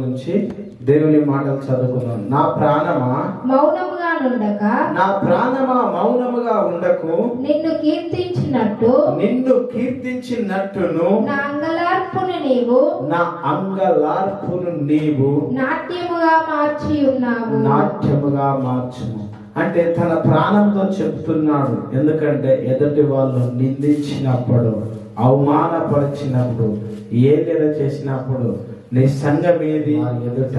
నుంచి దేవుని మాటలు చదువుకున్నాం. నా ప్రాణమా? మౌనముగా నుండక నా ప్రాణమా మౌనముగా ఉండకు? నిన్ను కీర్తించినట్టు నిన్ను కీర్తించినట్టును? నా అంగలార్పును నీవు నా అంగలార్పును నీవు నాట్యముగా మార్చి ఉన్నావు. నాట్యముగా మార్చుము. అంటే తన ప్రాణంతో చెప్తున్నాడు. ఎందుకంటే ఎదుటి వాళ్ళు నిందించినప్పుడు అవమానపరిచినప్పుడు ఏదైనా చేసినప్పుడు నీ సంఘం ఏది? ఎదుట.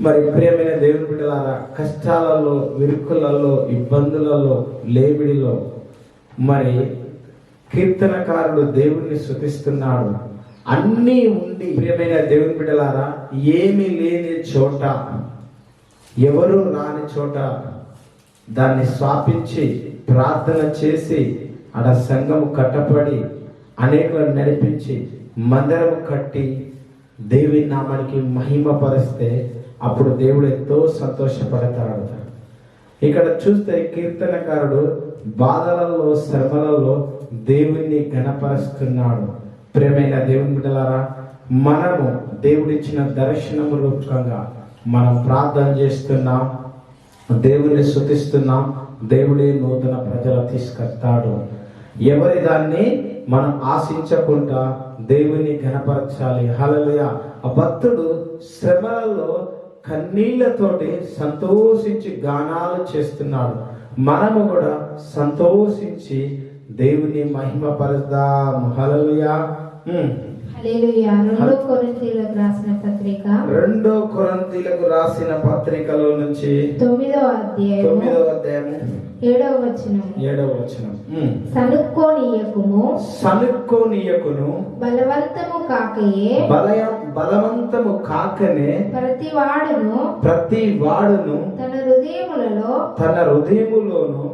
మరి ప్రియమైన దేవుని బిడ్డలారా కష్టాలలో విరుకులలో ఇబ్బందులలో లేబిడిలో మరి కీర్తనకారుడు దేవుణ్ణి శృతిస్తున్నాడు అన్నీ ఉండి ప్రియమైన దేవుని బిడ్డలారా ఏమీ లేని చోట ఎవరు రాని చోట దాన్ని స్థాపించి ప్రార్థన చేసి ఆడ సంఘము కట్టబడి అనేకులను నడిపించి మందిరము కట్టి దేవి నామానికి మహిమపరిస్తే అప్పుడు దేవుడు ఎంతో సంతోషపడతాడు. ఇక్కడ చూస్తే కీర్తనకారుడు బాధలలో శ్రమలలో దేవుణ్ణి గణపరుస్తున్నాడు ప్రేమైన దేవుని బిడ్డలారా మనము దేవుడిచ్చిన దర్శనము రూపంగా మనం ప్రార్థన చేస్తున్నాం. దేవుని శుతిస్తున్నాం దేవుడే నూతన ప్రజలు తీసుకొస్తాడు ఎవరి దాన్ని మనం ఆశించకుండా దేవుని ఘనపరచాలి. హలలుయ ఆ భక్తుడు శ్రమలలో కన్నీళ్ళతోటి సంతోషించి గానాలు చేస్తున్నాడు. మనము కూడా సంతోషించి దేవుని మహిమ పరుద్దాం హలలుయా రెండో కొరింథీయులకు రాసిన పత్రిక రెండో కొరంతీలకు రాసిన పత్రికలో నుంచి తొమ్మిదవ అధ్యాయము తొమ్మిదవ అధ్యాయము ఏడవ వచనం ఏడవ వచనం. సనుక్కోనీయకుము సనుక్కోనీయకును బలవంతము కాకయే బలయ బలవంతము కాకనే ప్రతి వాడును ప్రతి వాడును తన హృదయములలో తన హృదయములోను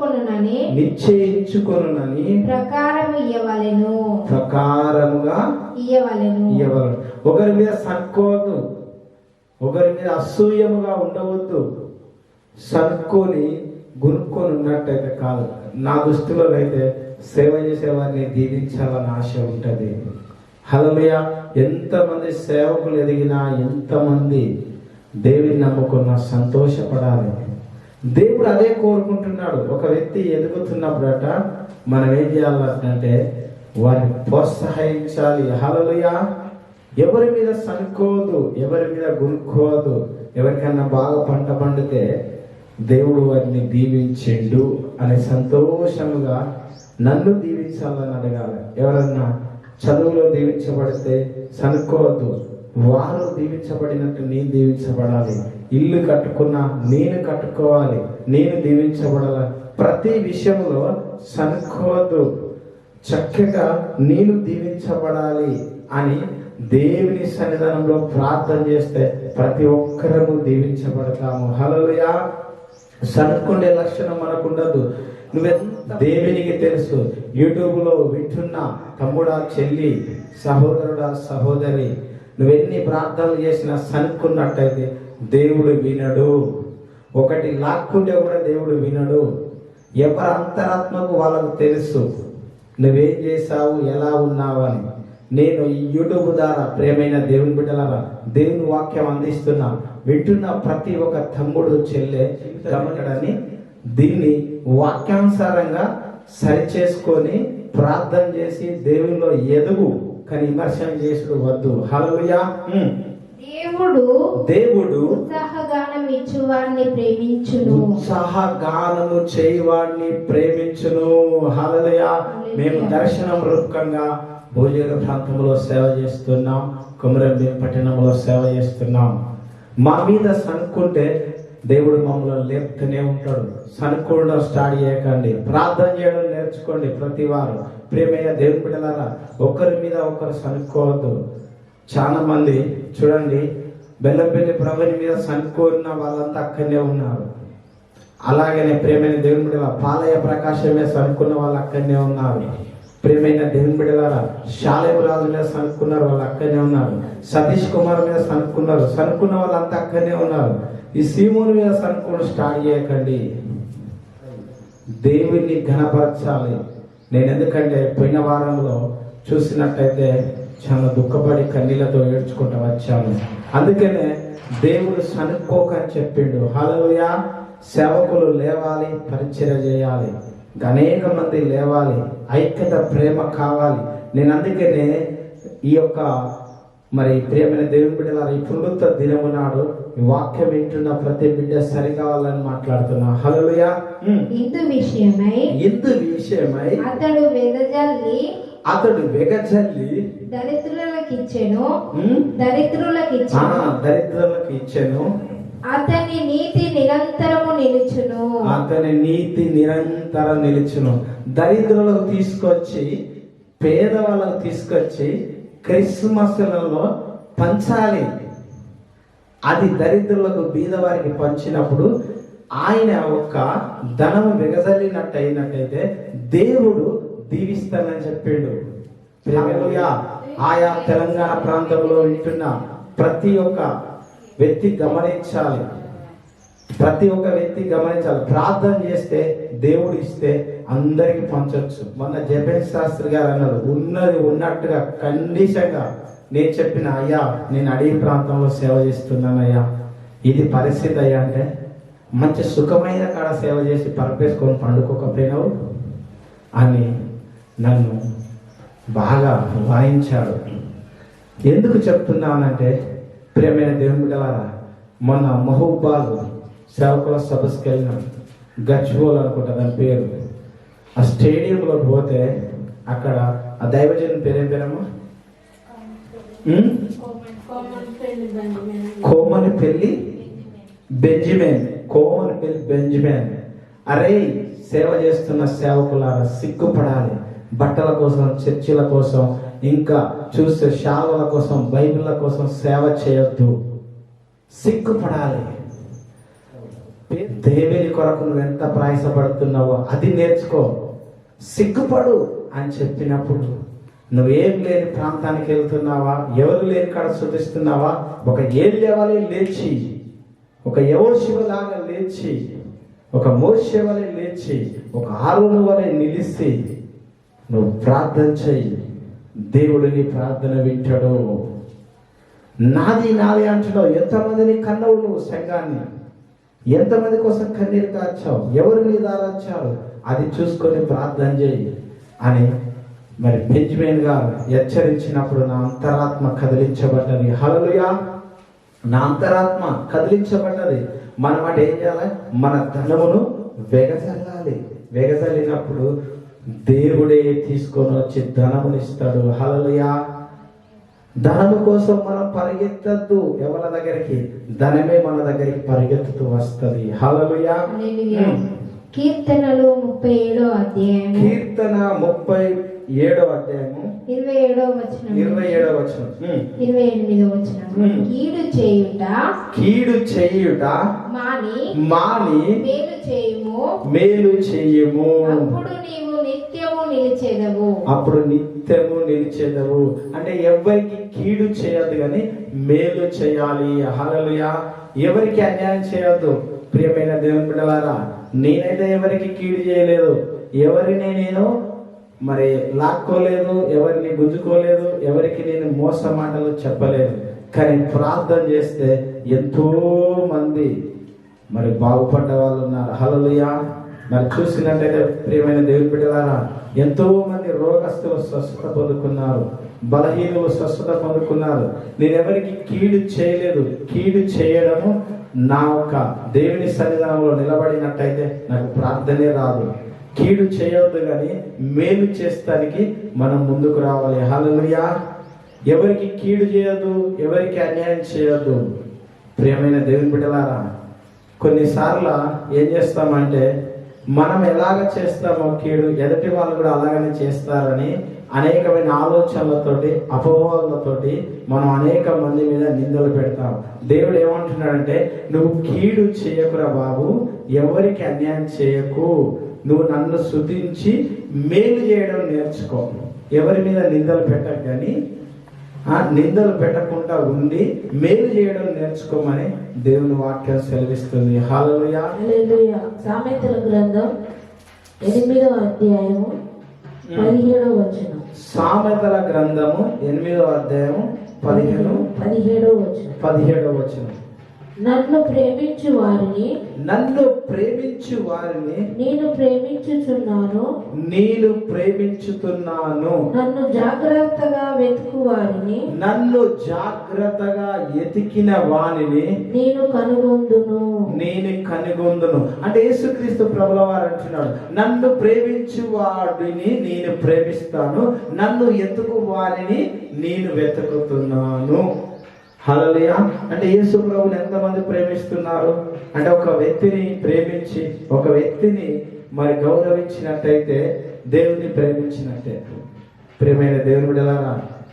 నిశ్చయించుకొనునని నిశ్చయించుకొనునని ప్రకారము ఇయ్యవలెను. ప్రకారముగా ఇయ్యవలెను. ఇవ్వగలరు ఒకరి మీద సనుకోవద్దు ఒకరి మీద అసూయముగా ఉండవద్దు. సనుక్కొని గునుక్కొని ఉన్నట్టయితే కాదు. నా దృష్టిలో అయితే సేవ చేసేవారిని దీవించాలని ఆశ ఉంటుంది. హలలుయ ఎంతమంది సేవకులు ఎదిగినా ఎంతమంది దేవుని నమ్ముకున్నా సంతోషపడాలి. దేవుడు అదే కోరుకుంటున్నాడు. ఒక వ్యక్తి ఎదుగుతున్నప్పుడట మనం ఏం చేయాలంటే వారిని ప్రోత్సహించాలి. హలలుయా ఎవరి మీద సనుకోదు ఎవరి మీద గునుక్కోదు ఎవరికన్నా బాగా పంట పండితే దేవుడు వారిని దీవించిండు అనే సంతోషముగా నన్ను దీవించాలని అడగాలి. ఎవరన్నా చదువులో దీవించబడితే సనుకోవద్దు వారు దీవించబడినట్టు నేను దీవించబడాలి. ఇల్లు కట్టుకున్నా నేను కట్టుకోవాలి. నేను దీవించబడాలి? ప్రతి విషయంలో సనుకోవద్దు చక్కగా నేను దీవించబడాలి అని దేవుని సన్నిధానంలో ప్రార్థన చేస్తే ప్రతి ఒక్కరము దీవించబడతాము. హలోయా సనుక్కుండే లక్షణం మనకు ఉండదు నువ్వు దేవునికి తెలుసు? యూట్యూబ్లో వింటున్న తమ్ముడా చెల్లి సహోదరుడా సహోదరి నువ్వెన్ని ప్రార్థనలు చేసినా సనుక్కున్నట్టయితే దేవుడు వినడు. ఒకటి లాక్కుంటే కూడా దేవుడు వినడు. ఎవరి అంతరాత్మకు వాళ్ళకు తెలుసు. నువ్వేం చేశావు? ఎలా ఉన్నావు అని. నేను ఈ యూట్యూబ్ ద్వారా ప్రేమైన దేవుని బిడ్డలారా దేవుని వాక్యం అందిస్తున్నా. వింటున్న ప్రతి ఒక్క తమ్ముడు చెల్లె గమనడని దీన్ని వాక్యానుసారంగా సరి చేసుకొని ప్రార్థన చేసి దేవునిలో ఎదుగు. కానీ విమర్శనం చేసుడు వద్దు. హలోయా దేవుడు దేవుడు ఉత్సాహగానం ఇచ్చు వారిని ప్రేమించును. ఉత్సాహ గానము చేయవాడిని ప్రేమించును హలలయ మేము దర్శనం రూపకంగా భోజన ప్రాంతంలో సేవ చేస్తున్నాం. కుమరంభీం పట్టణంలో సేవ చేస్తున్నాం. మా మీద సనుక్కుంటే దేవుడు మమ్మల్ని లేపుతూనే ఉంటాడు. సనుక్కోవడం స్టార్ట్ చేయకండి. ప్రార్థన చేయడం నెరవేర్చుకోండి ప్రతి వారు ప్రేమయ్య దేవుని బిడ్డలారా ఒకరి మీద ఒకరు సనుక్కోవద్దు చాలా మంది చూడండి బెల్లంపల్లి ప్రభుని మీద సనుకోన్న వాళ్ళంతా అక్కడనే ఉన్నారు. అలాగనే ప్రేమైన దేవుని బిడ్డల పాలయ ప్రకాశమే మీద సనుకున్న వాళ్ళు అక్కడనే ఉన్నారు. ప్రేమైన దేవుని బిడ్డలారా శాలేం రాజు మీద సనుక్కున్నారు వాళ్ళు అక్కడనే ఉన్నారు. సతీష్ కుమార్ మీద సనుక్కున్నారు సనుక్కున్న వాళ్ళంతా అక్కడనే ఉన్నారు. ఈ సీమోని మీద సనుకోవడం స్టార్ట్ చేయకండి. దేవుణ్ణి ఘనపరచాలి. నేను ఎందుకంటే పోయిన వారంలో చూసినట్టయితే చాలా దుఃఖపడి కన్నీళ్ళతో ఏడ్చుకుంటూ వచ్చాను. అందుకనే దేవుడు సనుక్కోకని చెప్పిండు. హలోయ సేవకులు లేవాలి పరిచయం చేయాలి. అనేక మంది లేవాలి ఐక్యత ప్రేమ కావాలి. నేను అందుకనే ఈ యొక్క మరి ప్రియమైన దేవుని బిడ్డల ఈ పునరుత్త దినము నాడు ఈ వాక్యం వింటున్న ప్రతి బిడ్డ సరి కావాలని మాట్లాడుతున్నా హలోయ ఇందు విషయమై ఇందు విషయమై అతడు వెదజల్లి అతడు వెగజల్లి దరిద్రులకిచ్చెను. ఉమ్, ఆ, దరిద్రులకిచ్చెను. దరిద్రులకు ఇచ్చాను అతని నీతి నిరంతరము నిలుచును. అతని నీతి నిరంతరం నిలుచును. దరిద్రులకు తీసుకొచ్చి పేదవాళ్ళకు తీసుకొచ్చి క్రిస్మస్లలో పంచాలి. అది దరిద్రులకు బీదవారికి పంచినప్పుడు ఆయన ఒక్క ధనము వెగజల్లినట్టు అయినట్టయితే దేవుడు దీవిస్తానని చెప్పిండు. ఆయా తెలంగాణ ప్రాంతంలో వింటున్న ప్రతి ఒక్క వ్యక్తి గమనించాలి. ప్రతి ఒక్క వ్యక్తి గమనించాలి. ప్రార్థన చేస్తే దేవుడు ఇస్తే అందరికి పంచవచ్చు మొన్న జపేష్ శాస్త్రి గారు అన్నారు ఉన్నది ఉన్నట్టుగా కండిషన్గా నేను చెప్పిన అయ్యా నేను అడవి ప్రాంతంలో సేవ చేస్తున్నాను అయ్యా. ఇది పరిస్థితి అయ్యా అంటే మంచి సుఖమైన కాడ సేవ చేసి పరపేసుకొని పండుకోకపోయినావు? అని నన్ను బాగా వాయించాడు. ఎందుకు చెప్తున్నానంటే ప్రియమైన దేవుని బిడ్డలారా మొన్న మహబూబాద్ సేవకుల సభస్కి వెళ్ళినాం. గచ్చిబోల్ అనుకుంటా దాని పేరు. ఆ స్టేడియంలో పోతే అక్కడ ఆ దైవజన్ పేరేం పేరమ్మా? కోమలి కోమని పెళ్ళి బెంజిమెన్. కోమని పెళ్ళి బెంజిమెన్. అరే సేవ చేస్తున్న సేవకులారా సిగ్గుపడాలి. బట్టల కోసం చర్చిల కోసం ఇంకా చూస్తే శాలల కోసం బైబిళ్ళ కోసం సేవ చేయొద్దు. సిగ్గుపడాలి. దేవుని కొరకు నువ్వు ఎంత ప్రయాసపడుతున్నావో అది నేర్చుకో. సిగ్గుపడు అని చెప్పినప్పుడు నువ్వేం లేని ప్రాంతానికి వెళ్తున్నావా? ఎవరు లేని కాడ శుద్ధిస్తున్నావా? ఒక ఏళ్ళెవలే లేచి ఒక యవశివలాగా లేచి ఒక మోసేవలే లేచి ఒక ఆరుని వలె నిలిచి నువ్వు ప్రార్థన చెయ్యి. దేవుడిని ప్రార్థన వింటాడు. నాది నాది అంటున్నావు. ఎంతమందిని కన్నవు నువ్వు సంఘాన్ని? ఎంతమంది కోసం కన్నీరు కాచావు? ఎవరి మీద ఆరాచారు అది చూసుకొని ప్రార్థన చేయి అని మరి బెంజమిన్ గారు హెచ్చరించినప్పుడు నా అంతరాత్మ కదిలించబడ్డది. హలలుయా నా అంతరాత్మ కదిలించబడ్డది. మనం అంటే ఏం చేయాలి? మన ధనమును వెగజల్లాలి. వెగజల్లినప్పుడు దేవుడే తీసుకొని వచ్చి ధనమునిస్తాడు హలలుయా ధనము కోసం మనం పరిగెత్తద్దు. ఎవరి దగ్గరికి? ధనమే మన దగ్గరికి పరిగెత్తుతూ వస్తది. హల్లెలూయా. కీర్తనలు ముప్పై ఏడో అధ్యాయము. కీర్తన ముప్పై ఏడో అధ్యాయము. ఇరవై ఏడో వచనం. ఇరవై ఏడో వచనం. ఉమ్. ఇరవై ఎనిమిదో వచనం. Hmm. కీడు చేయుట కీడు చేయుట మాని మాని మేలు చేయుము. మేలు చెయ్యము అప్పుడు నీవు నిత్యము నిలిచెదవు. అప్పుడు నిత్యము నిలిచేదవు. అంటే ఎవరికి కీడు చేయొద్దు కానీ మేలు చేయాలి. హలలుయా ఎవరికి అన్యాయం చేయొద్దు? ప్రియమైన దేవుని బిడ్డలారా నేనైతే ఎవరికి కీడు చేయలేదు. ఎవరిని నేను మరి లాక్కోలేదు ఎవరిని గుంజుకోలేదు ఎవరికి నేను మోస మాటలు చెప్పలేదు. కానీ ప్రార్థన చేస్తే ఎంతో మంది మరి బాగుపడ్డ వాళ్ళు ఉన్నారు. హలలుయా మరి చూసినట్టయితే ప్రియమైన దేవుని బిడ్డలారా ఎంతో మంది రోగస్తులు స్వస్థత పొందుకున్నారు. బలహీనులు స్వస్థత పొందుకున్నారు. నేను ఎవరికి కీడు చేయలేదు. కీడు చేయడము నా యొక్క దేవుని సన్నిధానంలో నిలబడినట్టయితే నాకు ప్రార్థనే రాదు. కీడు చేయొద్దు కానీ మేలు చేస్తానికి మనం ముందుకు రావాలి. హలలుయా ఎవరికి కీడు చేయొద్దు ఎవరికి అన్యాయం చేయొద్దు. ప్రియమైన దేవుని బిడ్డలారా కొన్నిసార్లు ఏం చేస్తామంటే మనం ఎలాగ చేస్తామో కీడు ఎదుటి వాళ్ళు కూడా అలాగనే చేస్తారని అనేకమైన ఆలోచనలతోటి అపవాదులతోటి మనం అనేక మంది మీద నిందలు పెడతాం. దేవుడు ఏమంటున్నాడంటే నువ్వు కీడు చేయకురా బాబు ఎవరికి అన్యాయం చేయకు. నువ్వు నన్ను శుద్ధించి మేలు చేయడం నేర్చుకో. ఎవరి మీద నిందలు పెట్టకు కానీ ఆ నిందలు పెట్టకుండా ఉండి మేలు చేయడం నేర్చుకోమని దేవుని వాక్యం సెలవిస్తుంది. హాలలుయా సామెతల గ్రంథం ఎనిమిదవ అధ్యాయము పదిహేడో వచనం. సామెతల గ్రంథము ఎనిమిదో అధ్యాయం పదిహేను పదిహేడో వచనం. పదిహేడవ వచనం. నన్ను ప్రేమించు వారిని నన్ను ప్రేమించు వారిని నేను ప్రేమించుచున్నాను. నేను ప్రేమించుతున్నాను. నన్ను జాగ్రత్తగా వెతుకు వారిని. నన్ను జాగ్రత్తగా ఎతికిన వానిని నేను కనుగొందును. నేను కనుగొందును. అంటే యేసుక్రీస్తు ప్రభుల వారు అంటున్నాడు నన్ను ప్రేమించు వాడిని నేను ప్రేమిస్తాను నన్ను ఎతుకు వారిని నేను వెతుకుతున్నాను. హలోయ అంటే యేసు ప్రభుని ఎంతమంది ప్రేమిస్తున్నారు? అంటే ఒక వ్యక్తిని ప్రేమించి ఒక వ్యక్తిని మరి గౌరవించినట్టయితే దేవుని ప్రేమించినట్టే. ప్రేమైన దేవుని బిడ్డలారా